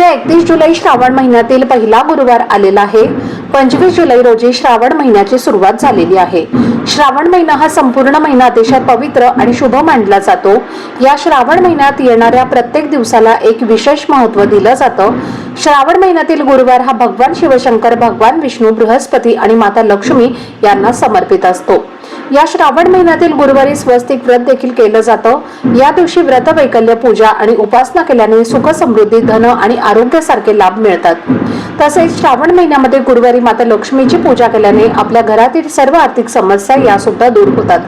उद्या एकतीस जुलै श्रावण महिन्यातील पहिला गुरुवार आलेला आहे. पंचवीस जुलै रोजी श्रावण महिन्याची सुरुवात झालेली आहे. श्रावण महिना हा संपूर्ण महिना अतिशय पवित्र आणि शुभ मानला जातो. या श्रावण महिन्यात येणाऱ्या प्रत्येक दिवसाला एक विशेष महत्त्व दिलं जातं. श्रावण महिन्यातील गुरुवार हा भगवान शिवशंकर भगवान विष्णू बृहस्पती आणि माता लक्ष्मी यांना समर्पित असतो. या श्रावण महिन्यातील गुरुवारी स्वस्तिक व्रत देखील केलं जातं. या दिवशी व्रत वैकल्य पूजा आणि उपासना केल्याने सुख समृद्धी धन आणि आरोग्यासारखे लाभ मिळतात. तसेच श्रावण महिन्यामध्ये गुरुवारी माता लक्ष्मीची पूजा केल्याने आपल्या घरातील सर्व आर्थिक समस्या या सुद्धा दूर होतात.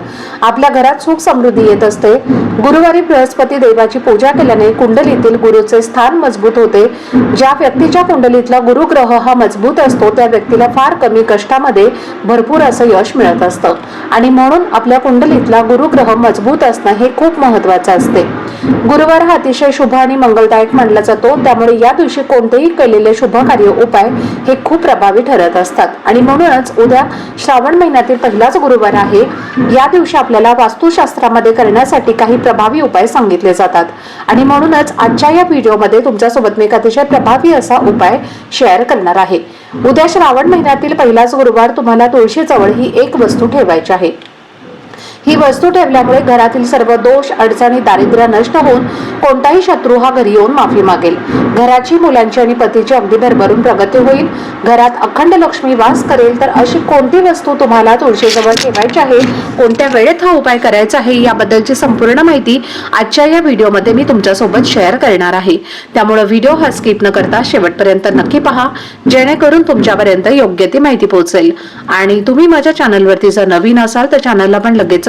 आपल्या घरात सुख समृद्धी येत असते. गुरुवारी बृहस्पती देवाची पूजा केल्याने कुंडलीतील गुरुचे स्थान मजबूत होते. ज्या व्यक्तीच्या कुंडलीतला गुरुग्रह हा मजबूत असतो त्या व्यक्तीला फार कमी कष्टामध्ये भरपूर असं यश मिळत असतं. आणि म्हणून आपल्या कुंडलीतला गुरुग्रह मजबूत असणं हे खूप महत्वाचं असते. गुरुवार हा अतिशय शुभ आणि मंगलदायक मानला जातो. त्यामुळे या दिवशी कोणतेही केलेले शुभ कार्य उपाय हे खूप प्रभावी ठरत असतात. आणि म्हणूनच उद्या श्रावण महिन्यातील पहिलाच गुरुवार आहे. या दिवशी आपल्याला वास्तुशास्त्रामध्ये करण्यासाठी काही प्रभावी उपाय सांगितले जातात. आणि म्हणूनच आजच्या या व्हिडिओमध्ये तुमच्यासोबत मी एक अतिशय प्रभावी असा उपाय शेअर करणार आहे. उद्या श्रावण महिन्यातील पहिलाच गुरुवार तुम्हाला तुळशीजवळ ही एक वस्तू ठेवायची आहे. ही वस्तू ठेवल्यामुळे घरातील सर्व दोष अडचणी दारिद्र्य नष्ट होऊन कोणताही शत्रू हा घरी येऊन माफी मागेल. घराची मुलांची आणि पतीची अगदी भरभरून प्रगती होईल. घरात अखंड लक्ष्मी वास करेल तर अशी कोणती वस्तू तुम्हाला तुळशीजवळ ठेवायची आहे? कोणत्या वेळेत हा उपाय करायचा आहे? याबद्दलची संपूर्ण माहिती आजच्या या व्हिडिओमध्ये मी तुमच्यासोबत शेअर करणार आहे. त्यामुळे व्हिडिओ हा स्किप न करता शेवटपर्यंत नक्की पहा. जेणेकरून तुमच्यापर्यंत योग्य ती माहिती पोहोचेल. आणि तुम्ही माझ्या चॅनलवरती जर नवीन असाल तर चॅनलला पण लगेच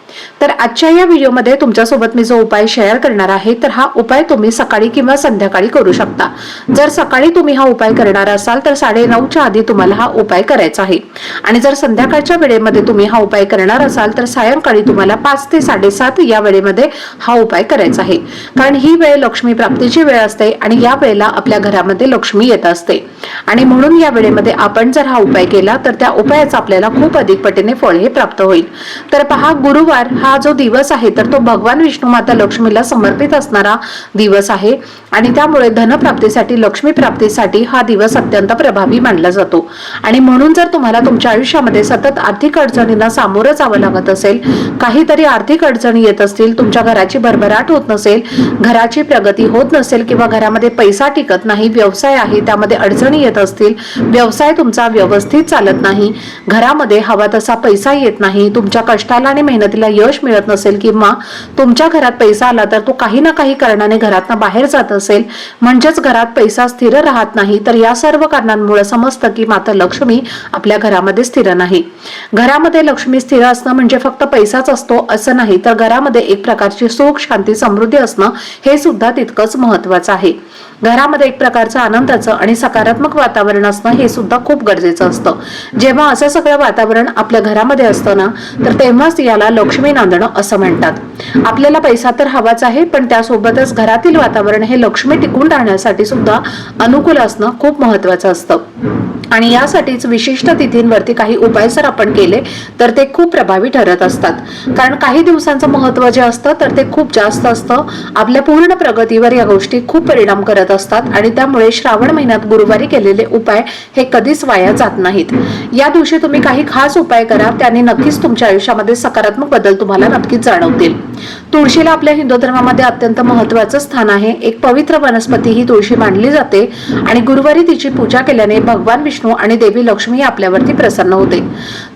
तर आजच्या या व्हिडिओमध्ये तुमच्यासोबत मी जो उपाय शेअर करणार आहे तर हा उपाय तुम्ही सकाळी किंवा संध्याकाळी करू शकता. जर सकाळी तुम्ही हा उपाय करणार असाल तर साडे नऊच्या आधी तुम्हाला हा उपाय करायचा आहे. आणि जर संध्याकाळच्या वेळेमध्ये तुम्ही हा उपाय करणार असाल तर सायंकाळी तुम्हाला पाच ते साडेसात या वेळेमध्ये हा उपाय करायचा आहे. कारण ही वेळ लक्ष्मी प्राप्तीची वेळ असते आणि या वेळेला आपल्या घरामध्ये लक्ष्मी येत असते. आणि म्हणून या वेळेमध्ये आपण जर हा उपाय केला तर त्या उपायाचा आपल्याला खूप अधिक पटीने फळ हे प्राप्त होईल. तर पहा गुरुवार हा जो दिवस आहे तर तो भगवान विष्णू माता लक्ष्मीला समर्पित असणारा दिवस आहे. आणि त्यामुळे धनप्राप्तीसाठी लक्ष्मी प्राप्तीसाठी हा दिवस अत्यंत प्रभावी मानला जातो. आणि म्हणून जर तुम्हाला तुमच्या आयुष्यामध्ये सतत आर्थिक अडचणींना सामोरं जावं लागत असेल काहीतरी आर्थिक अडचणी येत असतील तुमच्या घराची भरभराट होत नसेल घराची प्रगती होत नसेल किंवा घरामध्ये पैसा टिकत नाही व्यवसाय आहे त्यामध्ये अडचणी येत असतील व्यवसाय तुमचा व्यवस्थित चालत नाही घरामध्ये हवा तसा पैसा येत नाही तुमच्या कष्टाला आणि मेहनतीला यश मिळत नसेल किंवा तुमच्या घरात पैसा आला तर तो काही ना काही कारणाने घरातनं बाहेर जात असेल म्हणजेच घरात पैसा स्थिर राहत नाही तर या सर्व कारणांमुळे समजतं की माता लक्ष्मी आपल्या घरामध्ये स्थिर नाही. घरामध्ये लक्ष्मी स्थिर असणं म्हणजे फक्त पैसाच असतो असं नाही तर घरामध्ये एक प्रकारची सुख शांती समृद्धी असणं हे सुद्धा तितकंच महत्वाचं आहे. घरामध्ये एक प्रकारचं आनंदाचं आणि सकारात्मक वातावरण असणं हे सुद्धा खूप गरजेचं असतं. जेव्हा असं सगळं वातावरण आपल्या घरामध्ये असतं ना तर तेव्हाच याला लक्ष्मी नांदणं असं म्हणतात. आपल्याला पैसा तर हवाच आहे पण त्यासोबतच घरातील वातावरण हे लक्ष्मी टिकून राहण्यासाठी सुद्धा अनुकूल असणं खूप महत्वाचं असतं. आणि यासाठीच विशिष्ट तिथींवरती काही उपाय जर आपण केले तर ते खूप प्रभावी ठरत असतात. कारण काही दिवसांचं महत्त्व जे असतं तर ते खूप जास्त असतं. आपल्या पूर्ण प्रगतीवर या गोष्टी खूप परिणाम करत असतात आणि त्यामुळे श्रावण महिन्यात गुरुवारी केलेले उपाय हे कधीच वाया जात नाहीत. या दिवशी तुम्ही काही खास उपाय करा त्याने नक्कीच तुमच्या आयुष्यामध्ये सकारात्मक बदल तुम्हाला नक्कीच जाणवतील. तुळशीला आपल्या हिंदू धर्मामध्ये अत्यंत महत्वाचं स्थान आहे. एक पवित्र वनस्पती ही तुळशी मानली जाते आणि गुरुवारी तिची पूजा केल्याने भगवान विष्णू आणि देवी लक्ष्मी आपल्यावरती प्रसन्न होते.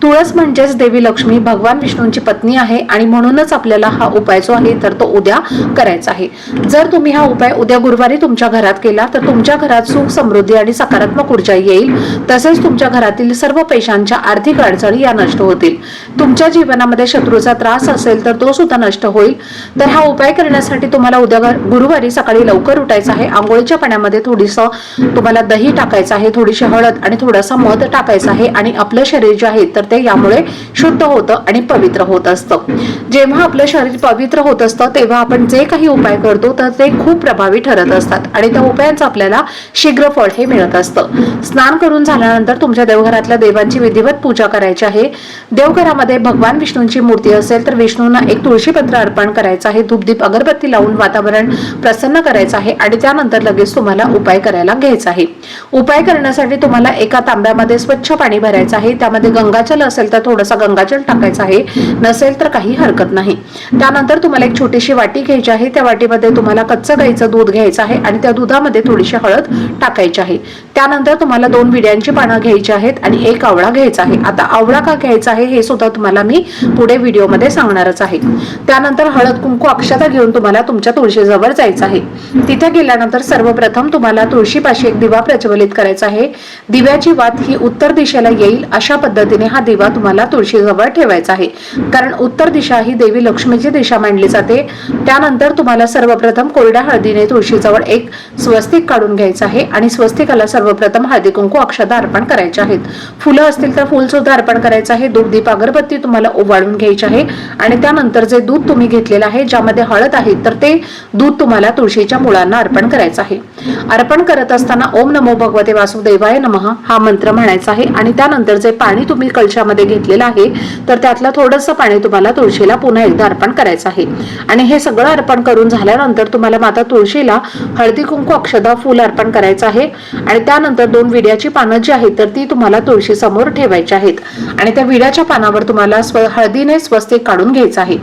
तुळस म्हणजेच देवी लक्ष्मी भगवान विष्णूंची पत्नी आहे आणि म्हणूनच आपल्याला हा उपाय जो आहे तर तो उद्या करायचा आहे. जर तुम्ही हा उपाय उद्या गुरुवारी तुमच्या घरात केला तर तुमच्या घरात सुख समृद्धी आणि सकारात्मक ऊर्जा येईल. तसेच तुमच्या घरातील सर्व पैशांच्या आर्थिक अडचणी या नष्ट होतील. तुमच्या जीवनामध्ये शत्रूचा त्रास असेल तर तो सुद्धा नष्ट होईल. तर हा उपाय करण्यासाठी तुम्हाला उद्या गुरुवारी सकाळी लवकर उठायचं आहे. आंघोळीच्या पाण्यामध्ये थोडीसं तुम्हाला दही टाकायचं आहे थोडीशी हळद आणि थोडासा मध टाकायचा आहे आणि आपलं शरीर जे आहे तर ते यामुळे शुद्ध होतं आणि पवित्र होत असतं. जेव्हा आपलं शरीर पवित्र होत असतं तेव्हा आपण जे काही उपाय करतो तर ते खूप प्रभावी ठरत असतात आणि त्या उपायांचं आपल्याला शीघ्र फळ हे मिळत असतं. स्नान करून झाल्यानंतर तुमच्या देवघरातल्या देवांची विधिवत पूजा करायची आहे. देवघरामध्ये भगवान विष्णूंची मूर्ती असते. असेल तर विष्णूंना एक तुळशीपत्र अर्पण करायचं आहे. धूपदीप अगरबत्ती लावून वातावरण प्रसन्न करायचं आहे आणि त्यानंतर लगेच तुम्हाला उपाय करायला घ्यायचा आहे. उपाय करण्यासाठी तुम्हाला एका तांब्यामध्ये स्वच्छ पाणी भरायचं आहे. त्यामध्ये गंगाजल असेल तर थोडासा गंगाजल टाकायचा आहे. नसेल तर काही हरकत नाही. त्यानंतर तुम्हाला एक छोटीशी वाटी घ्यायची आहे. त्या वाटीमध्ये तुम्हाला कच्चं गाईचं दूध घ्यायचं आहे आणि त्या दुधामध्ये थोडीशी हळद टाकायची आहे. त्यानंतर तुम्हाला दोन विड्यांची पानं घ्यायची आहेत आणि एक आवळा घ्यायचा आहे. आता आवळा का घ्यायचा आहे हे सुद्धा तुम्हाला मी पुढे व्हिडिओ व्हिडिओमध्ये सांगणारच आहे. त्यानंतर हळद कुंकू अक्षता घेऊन तुम्हाला तुमच्या तुळशीजवळ जायचं आहे. तिथे गेल्यानंतर सर्वप्रथम तुम्हाला तुळशीपाशी एक दिवा प्रज्वलित करायचा आहे. दिव्याची वात ही उत्तर दिशेला येईल अशा पद्धतीने हा दिवा तुम्हाला तुळशीजवळ ठेवायचा आहे. कारण उत्तर दिशा ही देवी लक्ष्मीची दिशा मानली जाते. त्यानंतर तुम्हाला सर्वप्रथम कोरड्या हळदीने तुळशीजवळ एक स्वस्तिक काढून घ्यायचं आहे आणि स्वस्तिकाला सर्वप्रथम हळदी कुंकू अक्षता अर्पण करायचे आहेत. फुलं असतील तर फुल सुद्धा अर्पण करायचं आहे. दूध दीप अगरबत्ती तुम्हाला ओवाळून घ्यायची आहे. आणि त्यानंतर जे दूध तुम्ही घेतलेलं आहे ज्यामध्ये हळद आहे तर ते दूध तुम्हाला तुळशीच्या मुळांना अर्पण करायचं आहे. अर्पण करत असताना ओम नमो भगवते वासुदेवाय नमः हा मंत्र म्हणायचा आहे. आणि त्यानंतर जे पाणी तुम्ही कलशामध्ये घेतलेलं आहे तर त्यातलं थोडंसं पाणी तुम्हाला तुळशीला पुन्हा एकदा अर्पण करायचं आहे. आणि हे सगळं अर्पण करून झाल्यानंतर तुम्हाला माता तुळशीला हळदी कुंकू अक्षदा फुल अर्पण करायचं आहे. आणि त्यानंतर दोन विड्याची पानं जी आहेत तर ती तुम्हाला तुळशी समोर ठेवायची आहेत. आणि त्या विड्याच्या पानावर तुम्हाला स्व हळदीने ते काढून घ्यायचं आहे.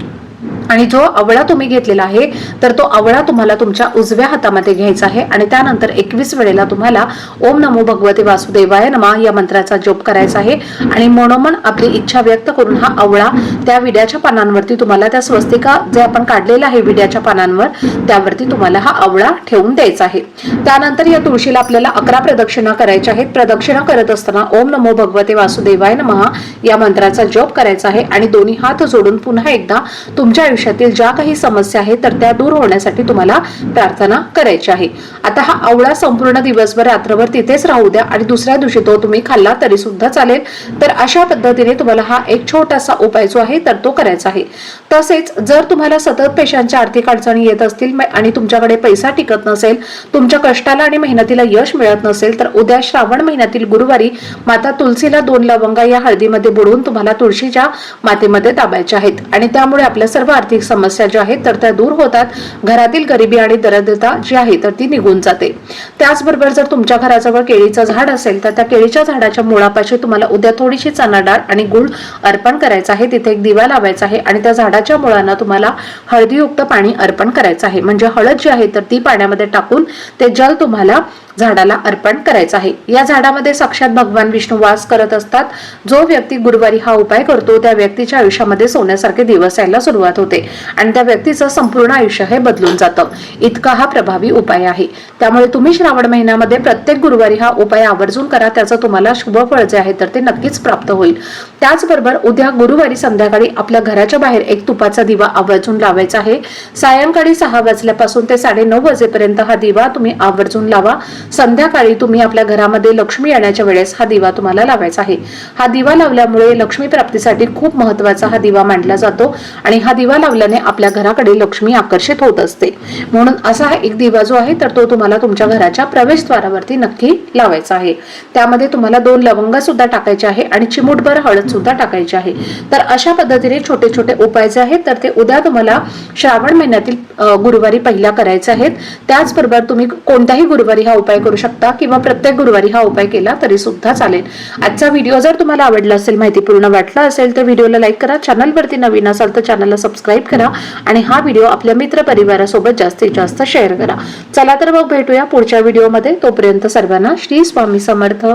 आणि जो आवळा तुम्ही घेतलेला आहे तर तो आवळा तुम्हाला तुमच्या उजव्या हातामध्ये घ्यायचा आहे आणि त्यानंतर एकवीस वेळेला तुम्हाला ओम नमो भगवते वासुदेवाय नमा या मंत्राचा जप करायचा आहे. आणि मनोमन आपली इच्छा व्यक्त करून हा आवळा त्या विड्याच्या पानांवरती तुम्हाला त्या स्वस्तिका जे आपण काढलेला आहे विड्याच्या पानांवर त्यावरती तुम्हाला हा आवळा ठेवून द्यायचा आहे. त्यानंतर या तुळशीला आपल्याला अकरा प्रदक्षिणा करायच्या आहेत. प्रदक्षिणा करत असताना ओम नमो भगवते वासुदेवाय नमहा या मंत्राचा जप करायचा आहे आणि दोन्ही हात जोडून पुन्हा एकदा तुमच्या आयुष्यात आयुष्यातील ज्या काही समस्या आहेत तर त्या दूर होण्यासाठी तुम्हाला प्रार्थना करायची आहे. आता हा आवळा संपूर्ण दिवसभर रात्रभर तिथेच राहू द्या आणि दुसऱ्या दिवशी तो तुम्ही खाल्ला तरी सुद्धा चालेल. तर अशा पद्धतीने तुम्हाला हा एक छोटासा उपाय जो आहे तर तो करायचा आहे. तसेच जर तुम्हाला सतत पैशांच्या आर्थिक अडचणी येत असतील आणि तुमच्याकडे पैसा टिकत नसेल तुमच्या कष्टाला आणि मेहनतीला यश मिळत नसेल तर उद्या श्रावण महिन्यातील गुरुवारी माता तुलसीला दोन लवंगा या हळदीमध्ये बुडवून तुम्हाला तुळशीच्या मातेमध्ये दाबायच्या आहेत. आणि त्यामुळे आपल्या सर्व आर्थिक समस्या ज्या आहेत तर त्या दूर होतात. घरातील गरिबी आणि दरिद्रता जी आहे तर ती निघून जाते. त्याचबरोबर जर तुमच्या घराजवळ केळीचं झाड असेल तर त्या केळीच्या झाडाच्या मुळापाशी तुम्हाला उद्या थोडीशी चणा डाळ आणि गुळ अर्पण करायचं आहे. तिथे एक दिवा लावायचा आहे आणि त्या झाडाच्या मुळांना तुम्हाला हळदीयुक्त पाणी अर्पण करायचं आहे. म्हणजे हळद जी आहे तर ती पाण्यामध्ये टाकून ते जल तुम्हाला झाडाला अर्पण करायचं आहे. या झाडामध्ये साक्षात भगवान विष्णू वास करत असतात. जो व्यक्ती गुरुवारी हा उपाय करतो त्या व्यक्तीच्या आयुष्यामध्ये सोन्यासारखे दिवस यायला सुरुवात होते आणि त्या व्यक्तीचं संपूर्ण आयुष्य हे बदलून जातं. इतका हा प्रभावी उपाय आहे. त्यामुळे तुम्ही श्रावण महिन्यामध्ये प्रत्येक गुरुवारी हा उपाय आवर्जून करा त्याचं तुम्हाला शुभ फळ जे आहे तर ते नक्कीच प्राप्त होईल. त्याचबरोबर उद्या गुरुवारी संध्याकाळी आपल्या घराच्या बाहेर एक तुपाचा दिवा आवर्जून लावायचा आहे. सायंकाळी सहा वाजल्यापासून ते साडे नऊ वाजेपर्यंत हा दिवा तुम्ही आवर्जून लावा. संध्याकाळी तुम्ही आपल्या घरामध्ये लक्ष्मी येण्याच्या वेळेस हा दिवा तुम्हाला लावायचा आहे. हा दिवा लावल्यामुळे लक्ष्मी प्राप्तीसाठी खूप महत्त्वाचा हा दिवा मांडला जातो आणि हा दिवा लावल्याने आपल्या घराकडे लक्ष्मी आकर्षित होत असते. म्हणून असा हा एक दिवा जो आहे तर तो तुम्हाला तुमच्या घराच्या प्रवेशद्वारावरती नक्की लावायचा आहे. त्यामध्ये तुम्हाला दोन लवंग सुद्धा टाकायचे आहे आणि चिमूटभर हळद सुद्धा टाकायची आहे. तर अशा पद्धतीने छोटे छोटे उपाय जे आहेत तर ते उद्या तुम्हाला श्रावण महिन्यातील गुरुवारी पहिल्या करायचे आहेत. त्याचबरोबर तुम्ही कोणत्याही गुरुवारी हा उपाय करू शकता किंवा प्रत्येक गुरुवारी हा उपाय केला तरी सुद्धा चालेल. आजचा व्हिडिओ जर तुम्हाला आवडला असेल माहितीपूर्ण वाटला असेल तर व्हिडिओला लाईक करा चॅनलवरती नवीन असाल तर चॅनलला सबस्क्राईब करा आणि हा व्हिडिओ आपल्या मित्र परिवारासोबत जास्तीत जास्त शेअर करा. चला तर मग भेटूया पुढच्या व्हिडिओमध्ये तोपर्यंत सर्वांना श्री स्वामी समर्थ.